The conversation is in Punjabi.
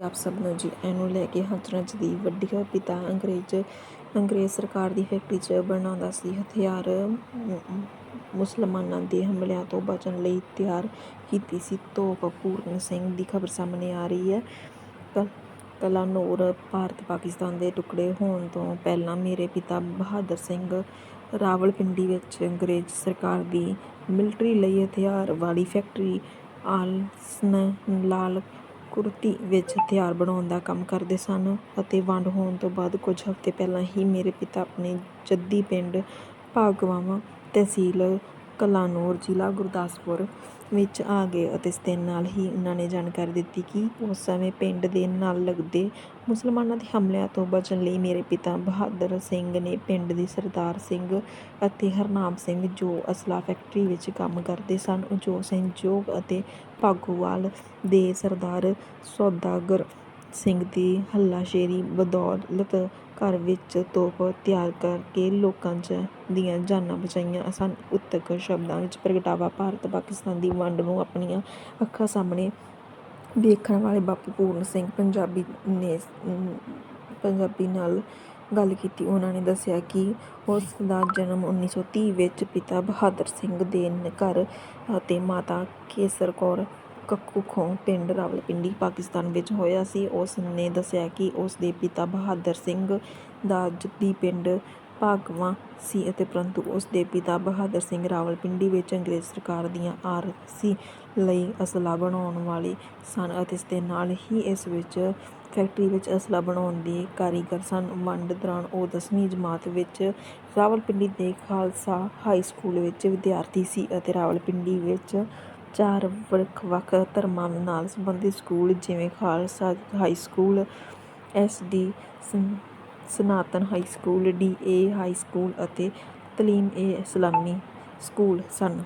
ਆਪ ਸਭ ਨੂੰ ਜੀ ਇਹਨੂੰ ਲੈ ਕੇ ਹਥਰਜ ਦੀ ਵੱਡੀ ਪਿਤਾ ਅੰਗਰੇਜ਼ ਅੰਗਰੇਜ਼ ਸਰਕਾਰ ਦੀ ਫੈਕਟਰੀ 'ਚ ਬਣਾਉਂਦਾ ਸੀ। ਹਥਿਆਰ ਮੁਸਲਮਾਨਾਂ ਦੇ ਹਮਲਿਆਂ ਤੋਂ ਬਚਣ ਲਈ ਤਿਆਰ ਕੀਤੀ ਸੀ। ਤੋਪ ਪੂਰਨ ਸਿੰਘ ਦੀ ਖਬਰ ਸਾਹਮਣੇ ਆ ਰਹੀ ਹੈ। ਕ- ਕਲਾਨੌਰ, ਭਾਰਤ, ਪਾਕਿਸਤਾਨ ਦੇ ਟੁਕੜੇ ਹੋਣ ਤੋਂ ਪਹਿਲਾਂ ਮੇਰੇ ਪਿਤਾ ਬਹਾਦਰ ਸਿੰਘ ਰਾਵਲਪਿੰਡੀ ਵਿੱਚ ਅੰਗਰੇਜ਼ ਸਰਕਾਰ ਦੀ ਮਿਲਟਰੀ ਲਈ ਹਥਿਆਰ ਵਾਲੀ ਫੈਕਟਰੀ ਆਲਸਨ ਲਾਲ ਕੁੜਤੀ ਵਿੱਚ ਹਥਿਆਰ ਬਣਾਉਣ ਦਾ ਕੰਮ ਕਰਦੇ ਸਨ ਅਤੇ ਵੰਡ ਹੋਣ ਤੋਂ ਬਾਅਦ ਕੁਝ ਹਫ਼ਤੇ ਪਹਿਲਾਂ ਹੀ ਮੇਰੇ ਪਿਤਾ ਆਪਣੇ ਜੱਦੀ ਪਿੰਡ ਭਾਗਵਾਵਾਂ ਤਹਿਸੀਲ ਕਲਾਨੌਰ ਜ਼ਿਲ੍ਹਾ ਗੁਰਦਾਸਪੁਰ ਵਿੱਚ ਆ ਗਏ ਅਤੇ ਇਸ ਦੇ ਨਾਲ ਹੀ ਉਹਨਾਂ ਨੇ ਜਾਣਕਾਰੀ ਦਿੱਤੀ ਕਿ ਉਸ ਸਮੇਂ ਪਿੰਡ ਦੇ ਨਾਲ ਲੱਗਦੇ ਮੁਸਲਮਾਨਾਂ ਦੇ ਹਮਲਿਆਂ ਤੋਂ ਬਚਣ ਲਈ ਮੇਰੇ ਪਿਤਾ ਬਹਾਦਰ ਸਿੰਘ ਨੇ ਪਿੰਡ ਦੇ ਸਰਦਾਰ ਸਿੰਘ ਅਤੇ ਹਰਨਾਮ ਸਿੰਘ ਜੋ ਅਸਲਾ ਫੈਕਟਰੀ ਵਿੱਚ ਕੰਮ ਕਰਦੇ ਸਨ, ਜੋ ਸੰਯੋਗ ਅਤੇ ਭਾਗੋਵਾਲ ਦੇ ਸਰਦਾਰ ਸੌਦਾਗਰ ਸਿੰਘ ਦੀ ਹੱਲਾਸ਼ੇਰੀ ਬਦੌਲਤ ਘਰ ਵਿੱਚ ਤੋਪ ਤਿਆਰ ਕਰਕੇ ਲੋਕਾਂ 'ਚ ਦੀਆਂ ਜਾਨਾਂ ਬਚਾਈਆਂ ਸਨ। ਉੱਤਕ ਸ਼ਬਦਾਂ ਵਿੱਚ ਪ੍ਰਗਟਾਵਾ ਭਾਰਤ ਪਾਕਿਸਤਾਨ ਦੀ ਵੰਡ ਨੂੰ ਆਪਣੀਆਂ ਅੱਖਾਂ ਸਾਹਮਣੇ ਵੇਖਣ ਵਾਲੇ ਬਾਪੂ ਪੂਰਨ ਸਿੰਘ ਪੰਜਾਬੀ ਨੇ ਪੰਜਾਬੀ ਨਾਲ ਗੱਲ ਕੀਤੀ। ਉਹਨਾਂ ਨੇ ਦੱਸਿਆ ਕਿ ਉਸ ਦਾ ਜਨਮ 1930 ਵਿੱਚ ਪਿਤਾ ਬਹਾਦਰ ਸਿੰਘ ਦੇ ਘਰ ਅਤੇ ਮਾਤਾ ਕੇਸਰ ਕੌਰ ਕੱਕੂ ਕੱਕੂਖੋਂ ਪਿੰਡ ਰਾਵਲਪਿੰਡੀ, ਪਾਕਿਸਤਾਨ ਵਿੱਚ ਹੋਇਆ ਸੀ। ਉਸ ਨੇ ਦੱਸਿਆ ਕਿ ਉਸ ਦੇ ਪਿਤਾ ਬਹਾਦਰ ਸਿੰਘ ਦਾ ਜੱਦੀ ਪਿੰਡ ਭਾਗਵਾਂ ਸੀ ਅਤੇ ਪਰੰਤੂ ਉਸ ਦੇ ਪਿਤਾ ਬਹਾਦਰ ਸਿੰਘ ਰਾਵਲਪਿੰਡੀ ਵਿੱਚ ਅੰਗਰੇਜ਼ ਸਰਕਾਰ ਦੀਆਂ ਆਰਸੀ ਲਈ ਅਸਲਾ ਬਣਾਉਣ ਵਾਲੇ ਸਨ ਅਤੇ ਇਸ ਦੇ ਨਾਲ ਹੀ ਇਸ ਵਿੱਚ ਫੈਕਟਰੀ ਵਿੱਚ ਅਸਲਾ ਬਣਾਉਣ ਦੇ ਕਾਰੀਗਰ ਸਨ। ਵੰਡ ਦੌਰਾਨ ਉਹ ਦਸਵੀਂ ਜਮਾਤ ਵਿੱਚ ਰਾਵਲਪਿੰਡੀ ਦੇ ਖਾਲਸਾ ਹਾਈ ਸਕੂਲ ਵਿੱਚ ਵਿਦਿਆਰਥੀ ਸੀ ਅਤੇ ਰਾਵਲਪਿੰਡੀ ਵਿੱਚ ਚਾਰ ਵੱਖ ਵੱਖ ਧਰਮਾਂ ਨਾਲ ਸੰਬੰਧਿਤ ਸਕੂਲ ਜਿਵੇਂ Khalsa high school, S D Sanatan high school, D A high school ਅਤੇ ਤਲੀਮ ਏ ਇਸਲਾਮੀ ਸਕੂਲ ਸਨ।